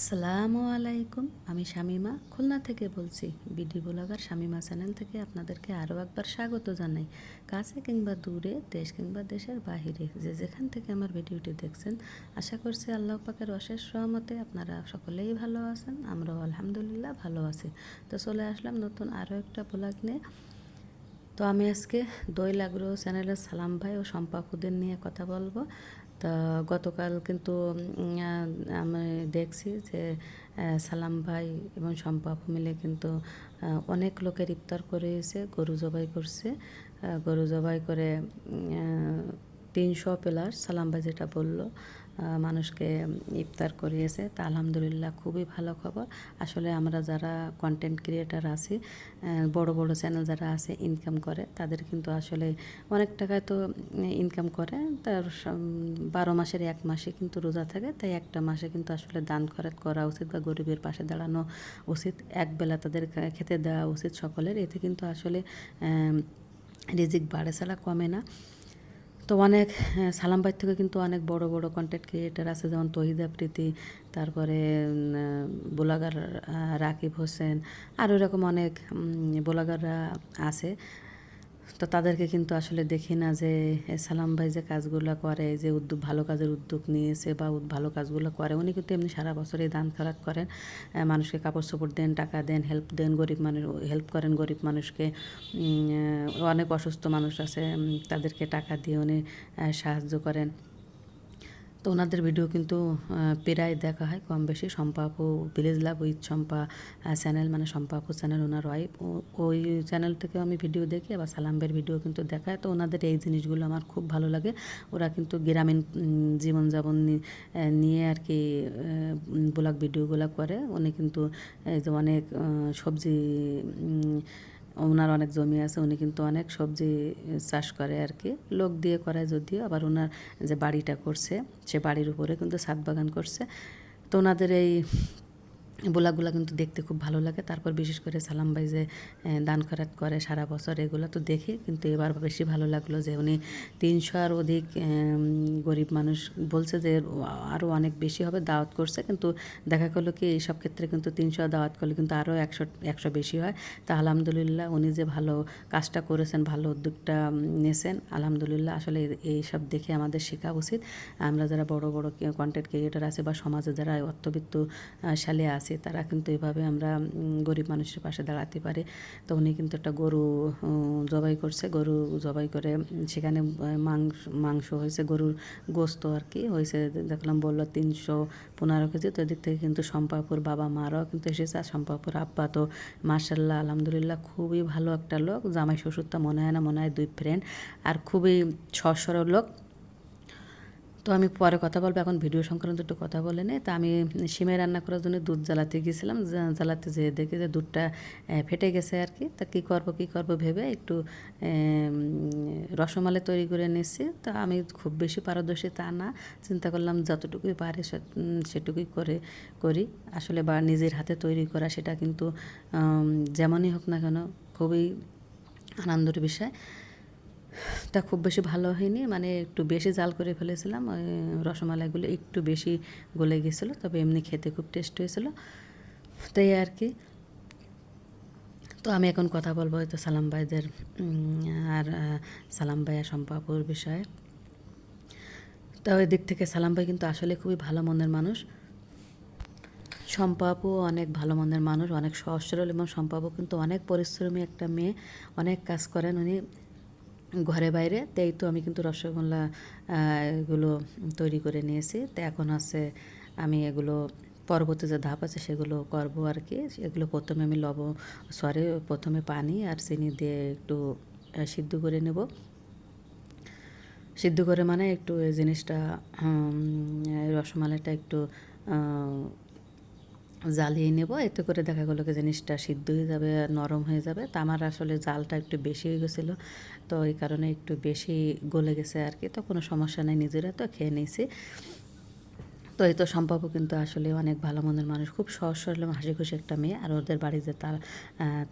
আসসালামু আলাইকুম, আমি শামিমা। খুলনা থেকে বলছি, বিডি ব্লগার শামিমা চ্যানেল থেকে আপনাদেরকে আরও একবার স্বাগত জানাই। কাছে কিংবা দূরে, দেশ কিংবা দেশের বাহিরে, যে যেখান থেকে আমার ভিডিওটি দেখছেন, আশা করছি আল্লাহ পাকের অশেষ সহমতে আপনারা সকলেই ভালো আছেন, আমরাও আলহামদুলিল্লাহ ভালো আছি। তো চলে আসলাম নতুন আরও একটা ব্লগ নিয়ে। তো আমি আজকে দই লাগরো চ্যানেলের সালাম ভাই ও সম্পাকুদের নিয়ে কথা বলব। তা গতকাল কিন্তু আমি দেখছি যে সালাম ভাই এবং সম্পাপ মিলে কিন্তু অনেক লোকের ইফতার করেছে, গরু জবাই করছে। গরু জবাই করে তিনশো প্লাস সালাম ভাই যেটা বলল মানুষকে ইফতার করিয়েছে, তা আলহামদুলিল্লাহ খুবই ভালো খবর। আসলে আমরা যারা কন্টেন্ট ক্রিয়েটার আছি বড় বড় চ্যানেল যারা আছে ইনকাম করে, তাদের কিন্তু আসলে অনেক টাকায় তো ইনকাম করে, তার বারো মাসের এক মাসে কিন্তু রোজা থাকে, তাই একটা মাসে কিন্তু আসলে দান খরচ করা উচিত বা গরিবের পাশে দাঁড়ানো উচিত একবেলা তাদের খেতে দেওয়া উচিত সকলের, এতে কিন্তু আসলে রিজিক বাড়ে ছাড়া কমে না। তো অনেক সালামবাই সালাম ভাই থেকে কিন্তু অনেক বড় বড় কন্টেন্ট ক্রিয়েটার আছে, যেমন তহিদা প্রীতি, তারপরে বোলাগার রাকিব হোসেন আর এরকম অনেক বোলাগাররা আছে। তো তাদেরকে কিন্তু আসলে দেখি না যে সালাম ভাই যে কাজগুলো করে, যে উদ্যোগ, ভালো কাজের উদ্যোগ নিয়েছে বা ভালো কাজগুলো করে, উনি কিন্তু এমনি সারা বছরই দান খারাপ করেন। মানুষকে কাপড় চোপড় দেন, টাকা দেন, হেল্প দেন গরিব মানুষ, হেল্প করেন গরিব মানুষকে। অনেক অসুস্থ মানুষ আছে তাদেরকে টাকা দিয়ে উনি সাহায্য করেন। তো ওনাদের ভিডিও কিন্তু প্রায় দেখা হয় কম বেশি। Sampapu village love, with Sampa channel মানে সম্পাপু চ্যানেল ওনার ওয়াইফ ওই চ্যানেল থেকেও আমি ভিডিও দেখি, আবার সালাম্বের ভিডিও কিন্তু দেখায়। তো ওনাদের এই জিনিসগুলো আমার খুব ভালো লাগে। ওরা কিন্তু গ্রামীণ জীবনযাপন নিয়ে আর কি ব্লগ ভিডিওগুলো করে। উনি কিন্তু অনেক সবজি ওনার অনেক জমি আছে, উনি কিন্তু অনেক সবজি চাষ করে আর কি লোক দিয়ে করায় যদিও, আবার ওনার যে বাড়িটা করছে, সে বাড়ির উপরে কিন্তু ছাদ বাগান করছে। তো ওনাদের এই বোলাগুলা কিন্তু দেখতে খুব ভালো লাগে। তারপর বিশেষ করে সালাম ভাই যে দান খরাত করে সারা বছর এগুলো তো দেখি কিন্তু এবার বেশি ভালো লাগল যে উনি তিনশো আর অধিক গরিব মানুষ বলছে যে আরও অনেক বেশি হবে দাওয়াত করছে। কিন্তু দেখা গেলো কি এইসব ক্ষেত্রে কিন্তু তিনশো দাওয়াত করলে কিন্তু আরও একশো একশো বেশি হয়। তা আলহামদুলিল্লাহ উনি যে ভালো কাজটা করেছেন ভালো উদ্যোগটা নিয়েছেন আলহামদুলিল্লাহ আসলে এই- এইসব দেখে আমাদের শেখা উচিত। আমরা যারা বড় বড় কন্টেন্ট ক্রিয়েটার আছে বা সমাজে যারা অর্থবিত্ত আহ, সালে আছে, তারা কিন্তু এভাবে আমরা গরিব মানুষের পাশে দাঁড়াতে পারে। তো উনি কিন্তু একটা গরু জবাই করছে। গরু জবাই করে, সেখানে মাংস মাংস হয়েছে, গরুর গোস্ত আর কি হয়েছে। দেখলাম বলল তিনশো পনেরো কেজি। তো এদিক থেকে কিন্তু শম্পাপুর বাবা মারাও কিন্তু এসেছে। আর শম্পাপুর আব্বা তো মার্শাল্লাহ আলহামদুলিল্লাহ খুবই ভালো একটা লোক। জামাই শ্বশুরটা মনে হয় না, মনে হয় দুই ফ্রেন্ড আর খুবই সরল লোক। তো আমি পরে কথা বলব। এখন ভিডিও সংক্রান্ত একটু কথা বলে নেই। তা আমি সিমে রান্না করার জন্য দুধ জ্বালাতে গিয়েছিলাম জ্বালাতে যেয়ে দেখি যে দুধটা ফেটে গেছে আর কি। তা কী করব কী করব ভেবে একটু আম, রসমালাই তৈরি করে নিচ্ছি তা আমি খুব বেশি পারদর্শী তা না। চিন্তা করলাম যতটুকুই পারে সেটুকুই করে করি। আসলে বা নিজের হাতে তৈরি করা সেটা কিন্তু যেমনই হোক না কেন খুবই আনন্দের বিষয়। তা খুব বেশি ভালো হয়নি। মানে একটু বেশি জাল করে ফেলেছিলাম রসমালাইগুলো একটু বেশি গলে গেছিল, তবে এমনি খেতে খুব টেস্ট হয়েছিল। তাই আর কি। তো আমি এখন কথা বলব হয়তো সালাম ভাইদের আর সালাম ভাই আর সম্পাপুর বিষয়ে। তো ওই দিক থেকে সালাম ভাই কিন্তু আসলে খুবই ভালো মনের মানুষ। সম্পাপু অনেক ভালো মনের মানুষ, অনেক সহজ সরল এবং সম্পাপু কিন্তু অনেক পরিশ্রমী একটা মেয়ে। অনেক কাজ করেন উনি। ঘরে বাইরে, তাই তো আমি কিন্তু রসগোল্লা এগুলো তৈরি করে নিয়েছি। তো এখন আছে, আমি এগুলো পরবর্তী যে ধাপ আছে সেগুলো করব আর কি। এগুলো প্রথমে আমি লব সরি প্রথমে পানি আর চিনি দিয়ে একটু সিদ্ধ করে নেব। সিদ্ধ করে মানে একটু এই জিনিসটা রসমালাইটা একটু জ্বালিয়ে নেব। এতে করে দেখা গেলো কি জিনিসটা সিদ্ধ হয়ে যাবে, নরম হয়ে যাবে। তা আমার আসলে জালটা একটু বেশি হয়ে গেছিল। তো এই কারণে একটু বেশি গলে গেছে আর কি। তো কোনো সমস্যা নেই নিজেরা তো খেয়ে নিয়েছি। তো এই তো সম্ভব কিন্তু আসলে অনেক ভালো মনের মানুষ। খুব সহজ সরল হাসি খুশি একটা মেয়ে। আর ওদের বাড়িতে তারা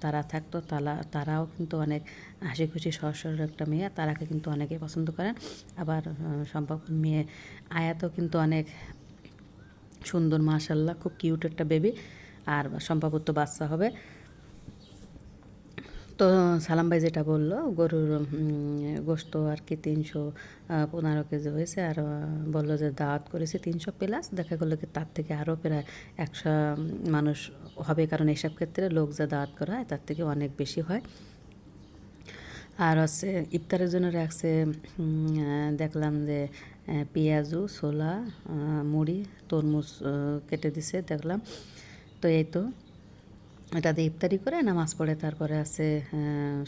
তারা থাকতো তারা তারাও কিন্তু অনেক হাসি খুশি সহজ সরল একটা মেয়ে। তারাকে কিন্তু অনেকে পছন্দ করেন। আবার সম্ভব মেয়ে আয়াতও কিন্তু অনেক সুন্দর, মাশাল্লাহ, খুব কিউট একটা বেবি। আর সম্ভবত বাচ্চা হবে। তো সালাম ভাই যেটা বলল, গরুর গোশত আর কি তিনশো পনেরো কেজি হয়েছে। আর বলল যে দাওয়াত করেছে তিনশো প্লাস। দেখা গেলো কি তার থেকে আরও প্রায় একশো মানুষ হবে। কারণ এসব ক্ষেত্রে লোক যা দাওয়াত করা হয়, তার থেকে অনেক বেশি হয়। আর হচ্ছে ইফতারের জন্য রাখছে দেখলাম যে পেঁয়াজু, ছোলা মুড়ি, তরমুজ কেটে দিছে, দেখলাম। তো এই তো। এটা দিয়ে ইফতারি করে নামাজ পড়ে, তারপরে আছে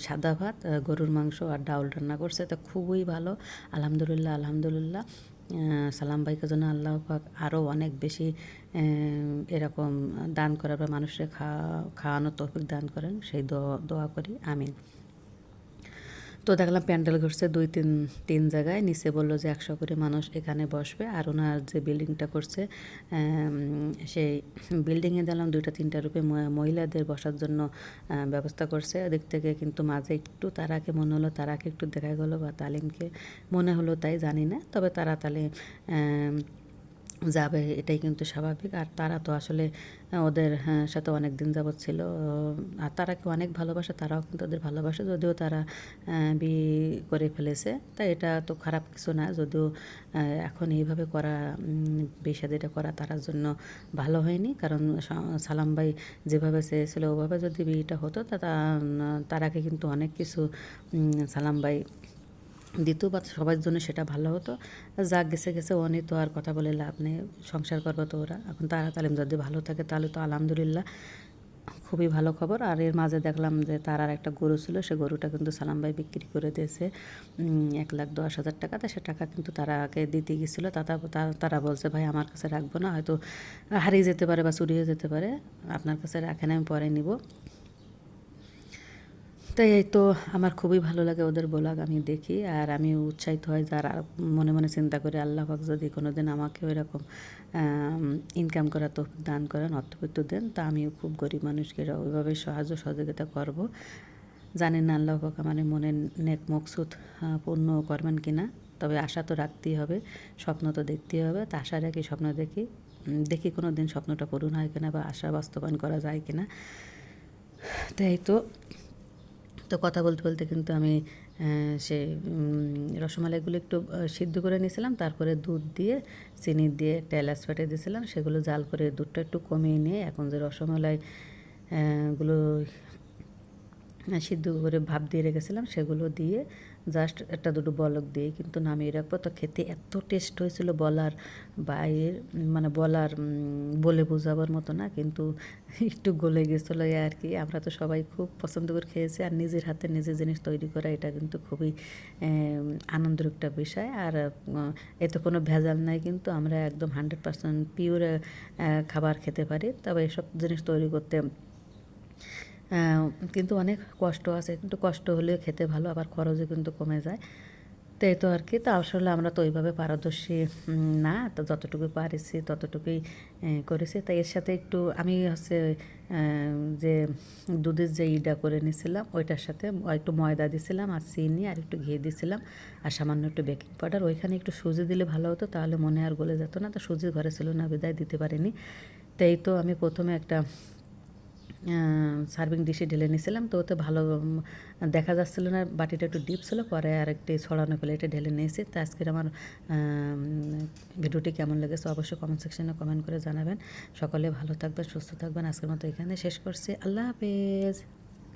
সাদা ভাত গরুর মাংস আর ডাউল রান্না করছে। তো খুবই ভালো। আলহামদুলিল্লাহ আলহামদুলিল্লাহ। সালাম ভাইকে জন্য আল্লাহ পাক আরও অনেক বেশি এরকম দান করার বা মানুষের খাওয়া খাওয়ানো তৌফিক দান করেন, সেই দোয়া করি। আমিন। তো দেখলাম প্যান্ডেল ঘুরছে দুই তিন তিন জায়গায়। নিচে বলল যে একশো করে মানুষ এখানে বসবে। আর ওনার যে বিল্ডিংটা করছে সেই বিল্ডিংয়ে দেখলাম দুইটা তিনটা রূপে মহিলাদের বসার জন্য ব্যবস্থা করছে। ওদিক থেকে কিন্তু মাঝে একটু তারাকে মনে হলো তারাকে একটু দেখা গেলো বা তালিমকে মনে হলো তাই জানি না। তবে তারা আম, যাবে এটাই কিন্তু স্বাভাবিক। আর তারা তো আসলে ওদের হ্যাঁ, সাথে অনেক দিন যাবৎ ছিল। আর তারাকে অনেক ভালোবাসে তারাও কিন্তু ওদের ভালোবাসে। যদিও তারা বিয়ে করে ফেলেছে। তাই এটা তো খারাপ কিছু না। যদিও এখন এইভাবে করা বিষাদিটা করা তারার জন্য ভালো হয়নি। কারণ সালাম ভাই যেভাবে চেয়েছিল ওভাবে যদি বিয়েটা হতো তা তা- তারাকে কিন্তু অনেক কিছু সালাম ভাই বা সবার জন্য সেটা ভালো হতো। যা গেছে গেছে অনেক তো আর কথা বলে লাভ নেই, সংসার করব তো ওরা। এখন তারা তালিম যদি ভালো থাকে তাহলে তো আলহামদুলিল্লাহ খুবই ভালো খবর। আর এর মাঝে দেখলাম যে তার আর একটা গরু ছিল, সে গরুটা কিন্তু সালাম ভাই বিক্রি করে দিয়েছে এক লাখ দশ হাজার টাকা। তা সে টাকা কিন্তু তারাকে দিতে গেছিল। তা তা- তারা বলছে, ভাই, আমার কাছে রাখব না, হয়তো হারিয়ে যেতে পারে বা চুরি হয়ে যেতে পারে। আপনার কাছে রাখেন, আমি পরে নিব। তাই এই তো আমার খুবই ভালো লাগে ওদের ব্লগ, আমি দেখি। আর আমি উৎসাহিত হই যারা মনে মনে চিন্তা করি, আল্লাহ পাক যদি কোনো দিন আমাকে ওইরকম ইনকাম করা তো দান করেন, অর্থবিত্ত দেন, তা আমিও খুব গরিব মানুষকে ওইভাবে সাহায্য সহযোগিতা করব। জানি না আল্লাহ পাক আমার মনের নেক মকসুদ পূর্ণ করবেন কি না তবে আশা তো রাখতেই হবে, স্বপ্ন তো দেখতেই হবে, তা আশা রাখি, স্বপ্ন দেখি দেখি কোনো দিন স্বপ্নটা পূরণ হয় কিনা বা আশা বাস্তবায়ন করা যায় কিনা। তাই তো তো কথা বলতে বলতে কিন্তু আমি সে রসমালাইগুলো একটু সিদ্ধ করে নিয়েছিলাম। তারপরে দুধ দিয়ে, চিনি দিয়ে একটা এলাচ ফেটে দিয়েছিলাম। সেগুলো জাল করে দুধটা একটু কমিয়ে নিয়ে এখন যে রসমালাই গুলো সিদ্ধ করে ভাপ দিয়ে রেখেছিলাম, সেগুলো দিয়ে জাস্ট একটা দুটো বলক দিয়ে কিন্তু নামিয়ে রাখব। তো খেতে এত টেস্ট হয়েছিল বলার, বাইরের মানে বলার বলে বোঝাবার মতো না, কিন্তু একটু গলে গেছিল আর কি। আমরা তো সবাই খুব পছন্দ করে খেয়েছি আর নিজের হাতে নিজের জিনিস তৈরি করা এটা কিন্তু খুবই আনন্দের একটা বিষয়। আর এতে কোনো ভেজাল নাই কিন্তু আমরা একদম হান্ড্রেড পার্সেন্ট পিওর খাবার খেতে পারি। তবে এসব জিনিস তৈরি করতে কিন্তু অনেক কষ্ট আছে। কিন্তু কষ্ট হলেও খেতে ভালো, আবার খরচও কিন্তু কমে যায়। তো এই তো আর কি। তা আসলে আমরা তো ওইভাবে পারদর্শী না। তো যতটুকু পারিছি ততটুকুই করেছি। তাই এর সাথে একটু আমি হচ্ছে যে দুধের যে ইটা করে নিয়েছিলাম ওইটার সাথে একটু ময়দা দিছিলাম, আর চিনি, আর একটু ঘি দিছিলাম, আর সামান্য একটু বেকিং পাউডার ওইখানে একটু সুজি দিলে ভালো হতো, তাহলে মনে আর গলে যেত না। তো সুজি ঘরে ছিল না, বিদায় দিতে পারিনি। তো এই তো আমি প্রথমে একটা সার্ভিং ডিশে ঢেলে নিয়েছিলাম তো ওতে ভালো দেখা যাচ্ছিল না বাটিটা একটু ডিপ ছিল পরে আর একটি ছড়ানো প্লেটে ঢেলে নিয়েছি। তো আজকের আমার আম, ভিডিওটি কেমন লেগেছে অবশ্যই কমেন্ট সেকশনে কমেন্ট করে জানাবেন। সকলে ভালো থাকবেন সুস্থ থাকবেন। আজকের মতো এখানে শেষ করছি। আল্লাহ হাফেজ।